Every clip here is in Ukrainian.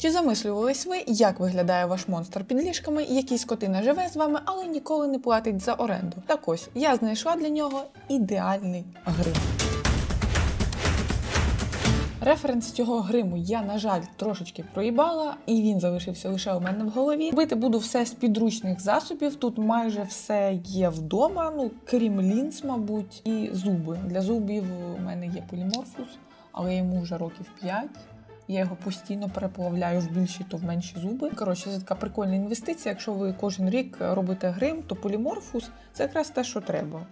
Чи замислювались ви, як виглядає ваш монстр під ліжками, який скотина живе з вами, але ніколи не платить за оренду? Так ось я знайшла для нього ідеальний грим. Референс цього гриму я, на жаль, трошечки проїбала, і він залишився лише у мене в голові. Робити буду все з підручних засобів. Тут майже все є вдома, ну крім лінз, мабуть, і зуби. Для зубів у мене є поліморфус, але йому вже років 5. Я його постійно переплавляю в більші, то в менші зуби. Коротше, це така прикольна інвестиція. Якщо ви кожен рік робите грим, то поліморфус це якраз те, що треба.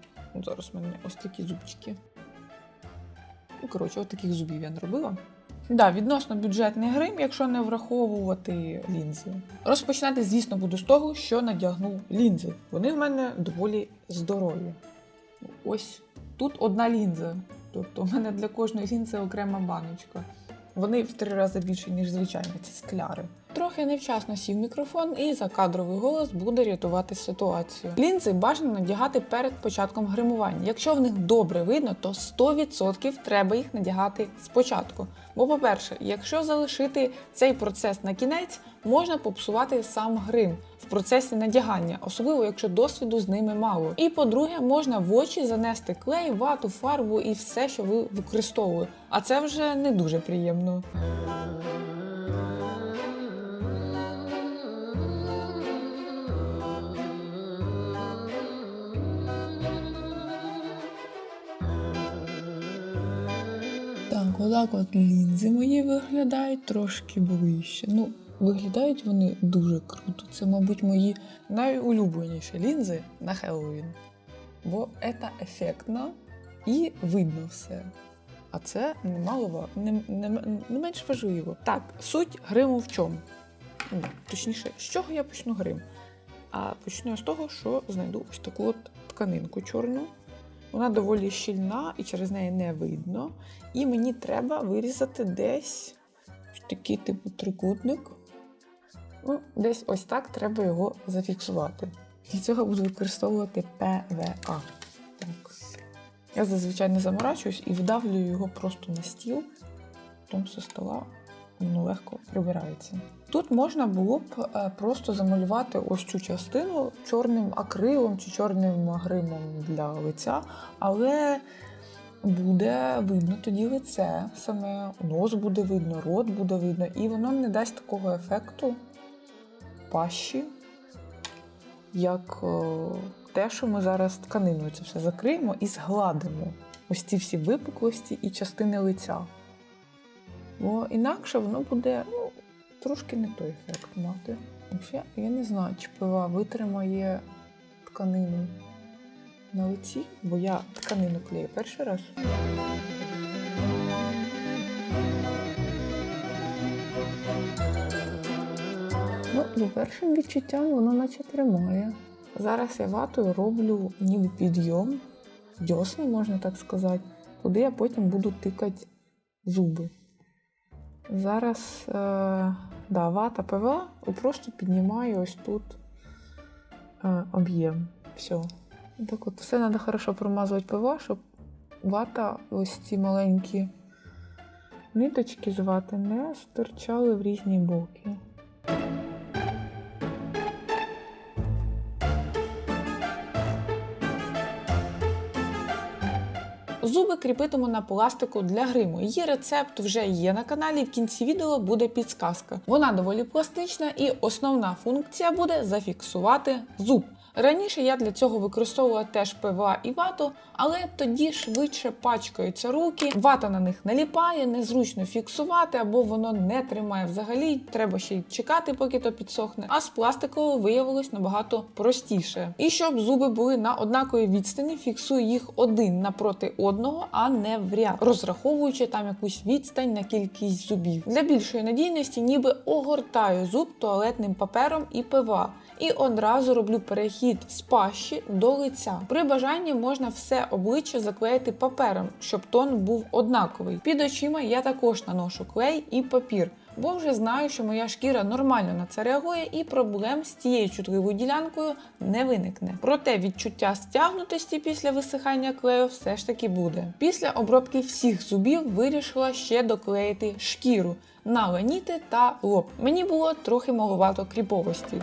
Зараз у мене ось такі зубчики. Ну, коротше, от таких зубів я не робила. Да, відносно бюджетний грим, якщо не враховувати лінзи. Розпочинати, звісно, буду з того, що надягну лінзи. Вони в мене доволі здорові. Ось тут одна лінза. Тобто, у мене для кожної лінзи окрема баночка. Вони в три рази більше, ніж звичайні, ці скляри. Трохи невчасно сів мікрофон, і закадровий голос буде рятувати ситуацію. Лінзи бажано надягати перед початком гримування. Якщо в них добре видно, то 100% треба їх надягати спочатку. Бо, по-перше, якщо залишити цей процес на кінець, можна попсувати сам грим в процесі надягання, особливо якщо досвіду з ними мало. І по-друге, можна в очі занести клей, вату, фарбу і все, що ви використовуєте. А це вже не дуже приємно. Отак от лінзи мої виглядають трошки ближче. Ну, виглядають вони дуже круто. Це, мабуть, мої найулюбленіші лінзи на Хеллоуін. Бо це ефектно і видно все. А це немало не, не, не менш важливо. Так, суть гриму в чому? Точніше, з чого я почну грим? А почну я з того, що знайду ось таку от тканинку чорну. Вона доволі щільна і через неї не видно. І мені треба вирізати десь такий типу трикутник. Ну, десь ось так треба його зафіксувати. Для цього буду використовувати ПВА. Так. Я зазвичай не заморачуюсь і вдавлюю його просто на стіл, потім зі стола воно легко прибирається. Тут можна було б е, просто замалювати ось цю частину чорним акрилом чи чорним гримом для лиця, але буде видно тоді лице, саме нос буде видно, рот буде видно, і воно не дасть такого ефекту пащі, як е, те, що ми зараз тканиною це все закриємо і згладимо ось ці всі випуклості і частини лиця. Бо інакше воно буде ну, трошки не той ефект мати. Взагалі, я не знаю, чи пива витримає тканину на лиці, бо я тканину клею перший раз. Ну, за першим відчуттям воно наче тримає. Зараз я ватою роблю ніби підйом, дьосни, можна так сказати, куди я потім буду тикати зуби. Зараз е, да, вата ПВА просто піднімаю ось тут е, об'єм. Все. Так от все треба хорошо промазувати ПВА, щоб вата, ось ці маленькі ниточки з вати не стирчали в різні боки. Зуби кріпитиму на пластику для гриму. Її рецепт вже є на каналі. В кінці відео буде підсказка. Вона доволі пластична, і основна функція буде зафіксувати зуб. Раніше я для цього використовувала теж ПВА і вату, але тоді швидше пачкаються руки, вата на них наліпає, незручно фіксувати, або воно не тримає взагалі. Треба ще й чекати, поки то підсохне. А з пластиковою виявилось набагато простіше. І щоб зуби були на однаковій відстані, фіксую їх один напроти одного, а не в ряд, розраховуючи там якусь відстань на кількість зубів. Для більшої надійності, ніби огортаю зуб туалетним папером і ПВА. І одразу роблю перехід з пащі до лиця. При бажанні можна все обличчя заклеїти папером, щоб тон був однаковий. Під очима я також наношу клей і папір. бо вже знаю, що моя шкіра нормально на це реагує і проблем з цією чутливою ділянкою не виникне. Проте відчуття стягнутості після висихання клею все ж таки буде. Після обробки всіх зубів вирішила ще доклеїти шкіру на леніти та лоб. Мені було трохи маловато кріповості.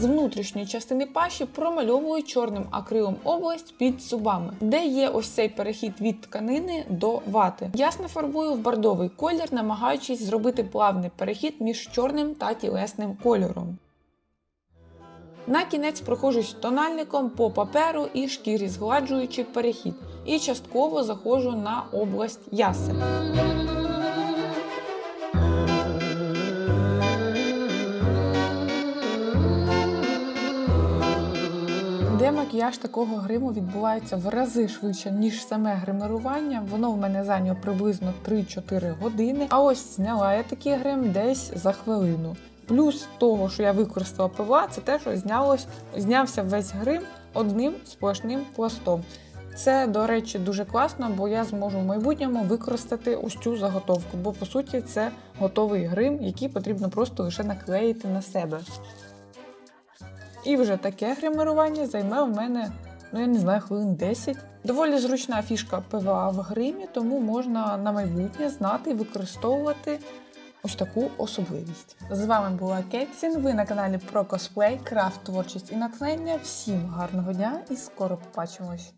З внутрішньої частини паші промальовую чорним акрилом область під зубами, де є ось цей перехід від тканини до вати. Ясно фарбую в бордовий колір, намагаючись зробити плавний перехід між чорним та тілесним кольором. На кінець проходжусь тональником по паперу і шкірі, згладжуючи перехід, і частково заходжу на область ясен. Де макіяж такого гриму відбувається в рази швидше, ніж саме гримерування. Воно в мене зайняло приблизно 3-4 години. А ось зняла я такий грим десь за хвилину. Плюс того, що я використала ПВА, це те, що знялось, знявся весь грим одним сплошним пластом. Це, до речі, дуже класно, бо я зможу в майбутньому використати ось цю заготовку, бо по суті це готовий грим, який потрібно просто лише наклеїти на себе. І вже таке гримерування займе в мене, ну я не знаю, хвилин 10. Доволі зручна фішка ПВА в гримі, тому можна на майбутнє знати і використовувати ось таку особливість. З вами була Кетсін. Ви на каналі про косплей, крафт, творчість і натхнення. Всім гарного дня і скоро побачимось!